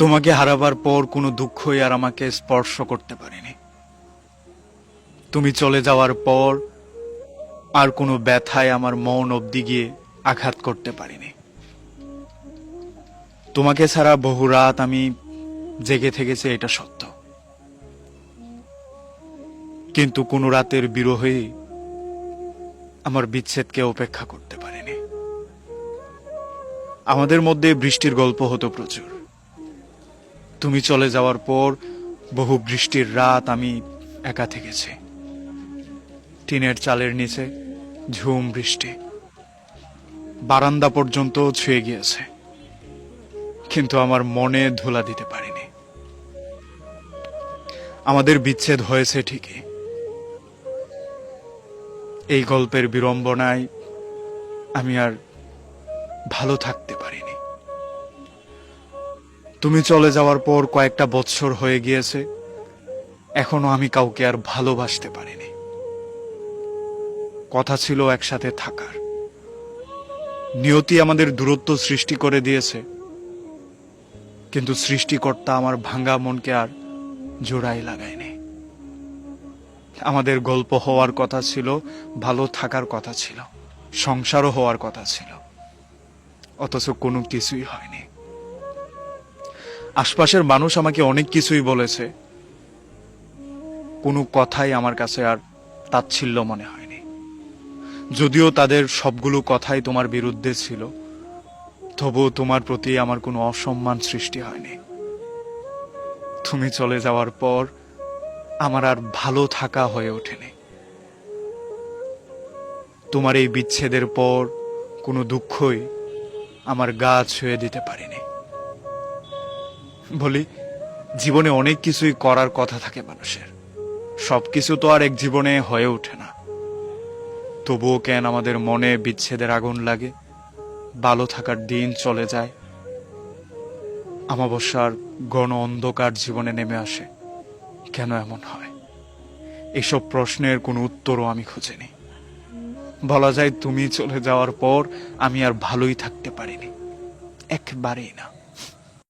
তোমাকে হারাবার পর কোনো দুঃখই আর আমাকে স্পর্শ করতে পারেনি। তুমি চলে যাওয়ার পর আর কোনো ব্যথায় আমার মন অবধি গিয়ে আঘাত করতে পারিনি। তোমাকে ছাড়া বহু রাত আমি জেগে থেকেছি, এটা সত্য। কিন্তু কোনো রাতের বিরহে আমার বিচ্ছেদকে উপেক্ষা করতে পারিনি। আমাদের মধ্যে বৃষ্টির গল্প হতো প্রচুর। তুমি চলে যাওয়ার পর বহু বৃষ্টির রাত আমি একা থেকেছি। টিনের চালের নিচে ঝুম বৃষ্টি। বারান্দা পর্যন্ত ছুঁয়ে গিয়েছে। কিন্তু আমার মনে ধুলা দিতে পারিনি। আমাদের বিচ্ছেদ হয়েছে ঠিকই। এই গল্পের বিড়ম্বনায় আমি আর ভালো থাকতে পারিনি। তুমি চলে যাওয়ার পর কয়েকটা বৎসর হয়ে গিয়েছে, এখনও আমি কাউকে আর ভালোবাসতে পারিনি। কথা ছিল একসাথে থাকার। নিয়তি আমাদের দূরত্ব সৃষ্টি করে দিয়েছে, কিন্তু সৃষ্টিকর্তা আমার ভাঙ্গা মনকে আর জোড়াই লাগায়নি। আমাদের গল্প হওয়ার কথা ছিল, ভালো থাকার কথা ছিল, সংসারও হওয়ার কথা ছিল, অথচ কোনো কিছুই হয়নি। আশপাশের মানুষ আমাকে অনেক কিছুই বলেছে। কোনো কথাই আমার কাছে আর তাচ্ছিল্য মনে হয়নি। যদিও তাদের সবগুলো কথাই তোমার বিরুদ্ধে ছিল, তবুও তোমার প্রতি আমার কোনো অসম্মান সৃষ্টি হয়নি। তুমি চলে যাওয়ার পর আমার আর ভালো থাকা হয়ে ওঠেনি। তোমার এই বিচ্ছেদের পর কোনো দুঃখই আমার গা ছুঁয়ে দিতে পারিনি। বলি, জীবনে অনেক কিছুই করার কথা থাকে মানুষের। সব কিছু তো আর এক জীবনে হয়ে ওঠে না। তবুও কেন আমাদের মনে বিচ্ছেদের আগুন লাগে? ভালো থাকার দিন চলে যায়। আমাবস্যার গণ অন্ধকার জীবনে নেমে আসে। কেন এমন হয়? এসব প্রশ্নের কোনো উত্তরও আমি খুঁজিনি। বলা যায় তুমি চলে যাওয়ার পর আমি আর ভালোই থাকতে পারিনি। একবারেই না।